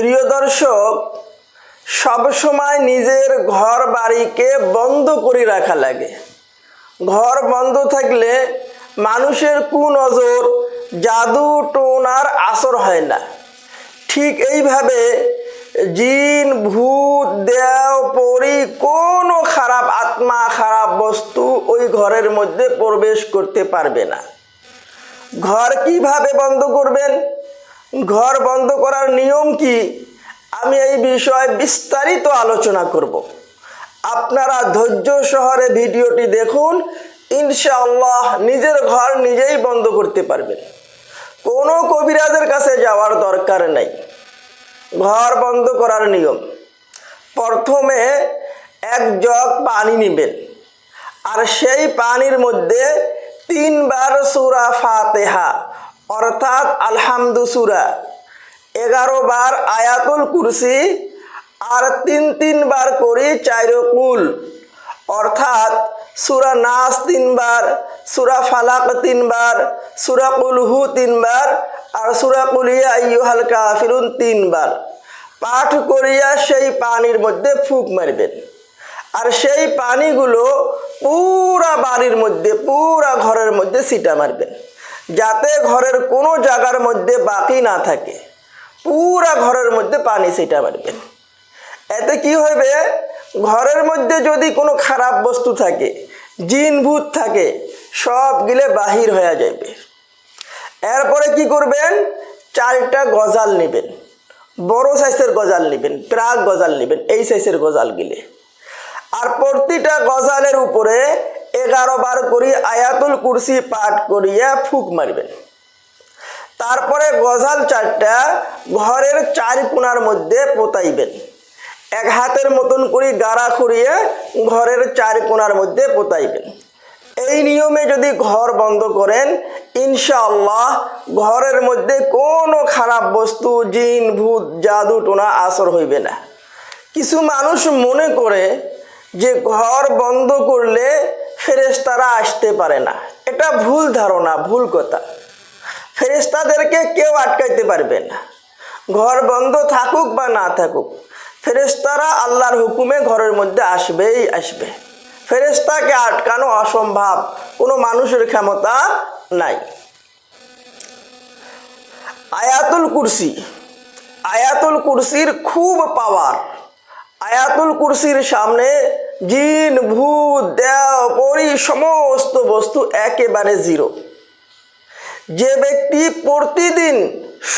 প্রিয় দর্শক সবসময় নিজের ঘর বাড়িকে বন্ধ করে রাখা লাগে। ঘর বন্ধ থাকলে মানুষের কুনজর, জাদু টোনার আসর হয় না। ঠিক এইভাবে জিন, ভূত, দেও, পরি, কোনো খারাপ আত্মা, খারাপ বস্তু ওই ঘরের মধ্যে প্রবেশ করতে পারবে না। ঘর কীভাবে বন্ধ করবেন? ঘর বন্ধ করার নিয়ম কি? আমি এই বিষয়ে বিস্তারিত আলোচনা করব। আপনারা ধৈর্য সহরে ভিডিওটি দেখুন, ইনশাআল্লাহ নিজের ঘর নিজেই বন্ধ করতে পারবেন। কোনো কবিরাজের কাছে যাওয়ার দরকার নেই। ঘর বন্ধ করার নিয়ম। প্রথমে এক জগ পানি নেবেন। আর সেই পানির মধ্যে তিনবার সুরা ফাতেহা অর্থাৎ আলহামদু সুরা। এগারো বার আয়াতুল কুরসি আর তিন তিনবার করি চাইরকুল অর্থাৎ সুরা নাস তিনবার, সুরা ফালাক তিনবার, সুরা কুলহু তিনবার আর সুরা কুলিয়া ইয়ুহাল কাফিরুন তিনবার। পাঠ করিয়া সেই পানির মধ্যে ফুক মারবেন। আর সেই পানিগুলো পুরা বাড়ির মধ্যে, পুরা ঘরের মধ্যে সিটা মারবেন। যাতে ঘরের কোনো জায়গার মধ্যে বাকি না থাকে। পুরা ঘরের মধ্যে পানি সেটা মারবেন। এতে কি হবে? ঘরের মধ্যে যদি কোনো খারাপ বস্তু থাকে জিন ভূত থাকে, সব গিলে বাহির হয়ে যাবে। এরপরে কি করবেন? চারটা গজাল নেবেন। বড় সাইজের গজাল নেবেন, প্রাক গজাল নেবেন, এই সাইজের গজাল গিলে। আর প্রতিটা গজালের উপরে এগারো বার করি আয়াতুল কুরসি পাঠ করিয়া ফুক মারবেন। তারপরে গজাল চারটা ঘরের চার কোণার মধ্যে পোতাইবেন। এক হাতের মতন করে গাড়া খুঁড়িয়ে ঘরের চার কোণার মধ্যে পোতাইবেন। এই নিয়মে যদি ঘর বন্ধ করেন, ইনশাআল্লাহ ঘরের মধ্যে কোনো খারাপ বস্তু, জিন, ভূত, জাদু, টোনা, আসর হইবে না। কিছু মানুষ মনে করে যে ঘর বন্ধ করলে ফেরেশতারা আসতে পারে না। এটা ভুল ধারণা, ভুল কথা। ফেরেশতাদেরকে কেউ আটকাইতে পারবে না। ঘর বন্ধ থাকুক বা না থাকুক, ফেরেশতারা আল্লাহর হুকুমে ঘরের মধ্যে আসবেই আসবে। ফেরেশতাকে আটকানো অসম্ভব, কোনো মানুষের ক্ষমতা নাই। আয়াতুল কুরসি, আয়াতুল কুরসির খুব পাওয়ার আয়াতুল কুরসির সামনে জিন, ভূত দেও পরি, সমস্ত বস্তু একেবারে জিরো। যে ব্যক্তি প্রতিদিন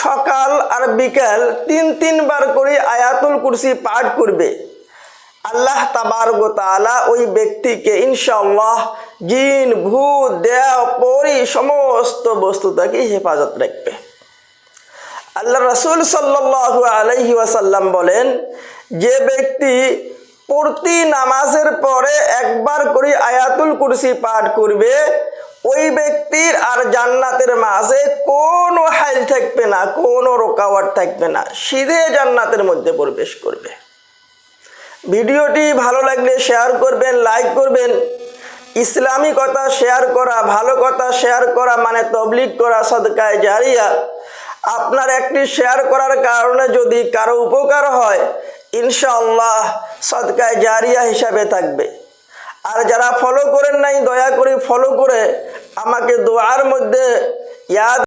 সকাল আর বিকাল তিন তিনবার করে আয়াতুল কুরসি পাঠ করবে, আল্লাহ তাবারগ তাআলা ওই ব্যক্তিকে ইনশাআল্লাহ জিন, ভূত দেও পরি, সমস্ত বস্তু থেকে হেফাজত রাখবে। আল্লাহ রসুল সাল্লাহ আলহি ওয়াসাল্লাম বলেন, যে ব্যক্তি প্রতি নামাজের পরে একবার করে আয়াতুল কুরসি পাঠ করবে, ওই ব্যক্তির আর জান্নাতের মাঝে কোনো হাইল থাকবে না, কোনো রোকাওয়াট থাকবে না, সিধে জান্নাতের মধ্যে প্রবেশ করবে। ভিডিওটি ভালো লাগলে শেয়ার করবেন, লাইক করবেন। ইসলামী কথা শেয়ার করা, ভালো কথা শেয়ার করা মানে তবলিগ করা, সদকায় জারিয়া। আপনার একটি শেয়ার করার কারণে যদি কারও উপকার হয়, ইনশাআল্লাহ সদকায় জারিয়া হিসাবে থাকবে। আর যারা ফলো করেন নাই, দয়া করে ফলো করে আমাকে দোয়ার মধ্যে ইয়াদ